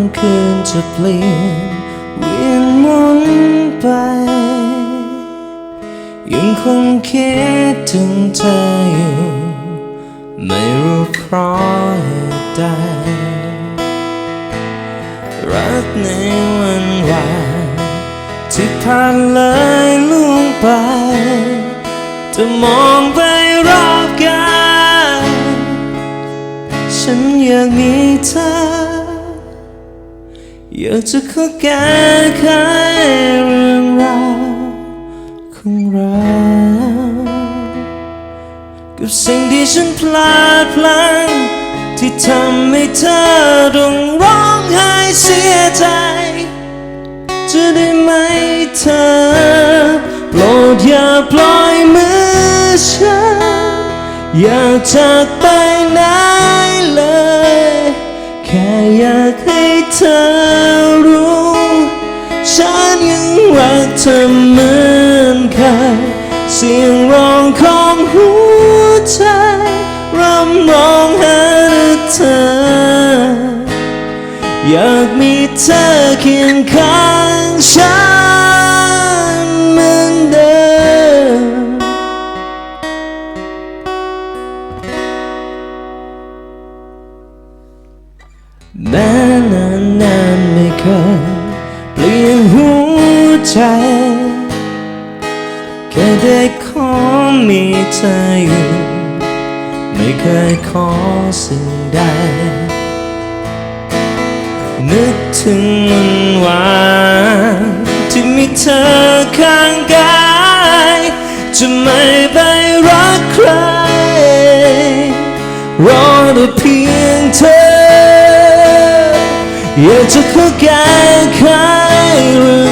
วันคืนจะเปลี่ยนเวียนหมุนไป ยังคงคิดถึงเธออยู่ ไม่รู้เพราะเหตุใดรักในวันวานที่ผ่านเลยล่วงไป จะมองไปรอบกายฉันอยากมีเธอ อยากจะเข้าแก้ไขเรื่องราวของเรากับสิ่งที่ฉันพลาดพลั้งที่ทำให้เธอต้องร้องไห้เสียใจ จะได้ไหมเธอโปรดอย่าปล่อยมือฉัน อย่าจากไปไหน เสียงร้องของหัวใจรำร้องหาเธอ อยากมีเธอเคียงข้างฉันเหมือนเดิมแม้นานนานไม่เคยเปลี่ยนหัวใจ แค่ได้ขอมีเธออยู่ ไม่เคยขอสิ่งใด นึกถึงวันวานที่มีเธอข้างกาย จะไม่ไปรักใคร รอแต่เพียงเธอ อยากจะเข้าแก้ไขเรื่อ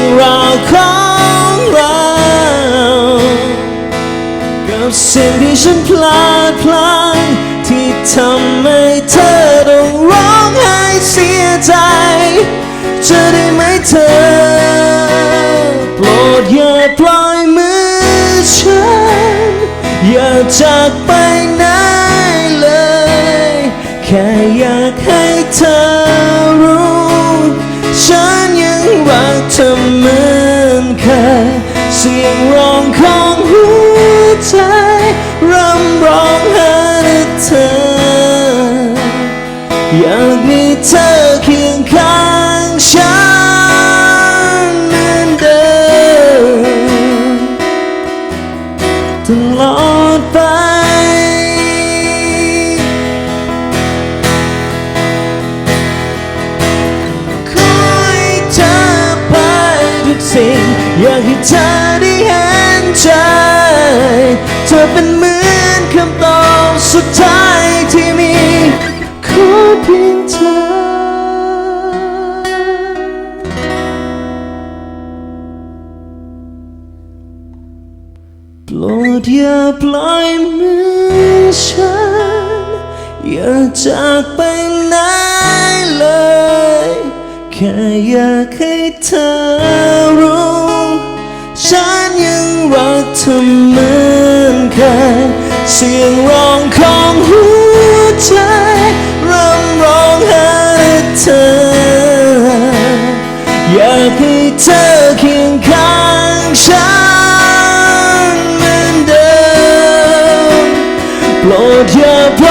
สิ่งที่ฉันพลาดพลั้งที่ทำให้เธอต้องร้องไห้เสียใจ จะได้ไหมเธอ โปรดอย่าปล่อยมือฉัน อย่าจากไปไหนเลย แค่อยากให้เธอ อยากมีเธอเคียงข้างฉันเหมือนเดิมตลอดไปขอให้เธอไปทุกสิ่ง อยากให้เธอได้เห็นใจ เธอเป็นเหมือนคำตอบสุดท้าย ปรดอย่าปล่อยมือฉัน อย่าจากไปไหนเลย แค่อยากให้เธอรู้ ฉันยังรักเธอเหมือนเคยเสียงร้องของหัวใจรำร้องหาเธอ อยากให้เธอเคียงข้าง โป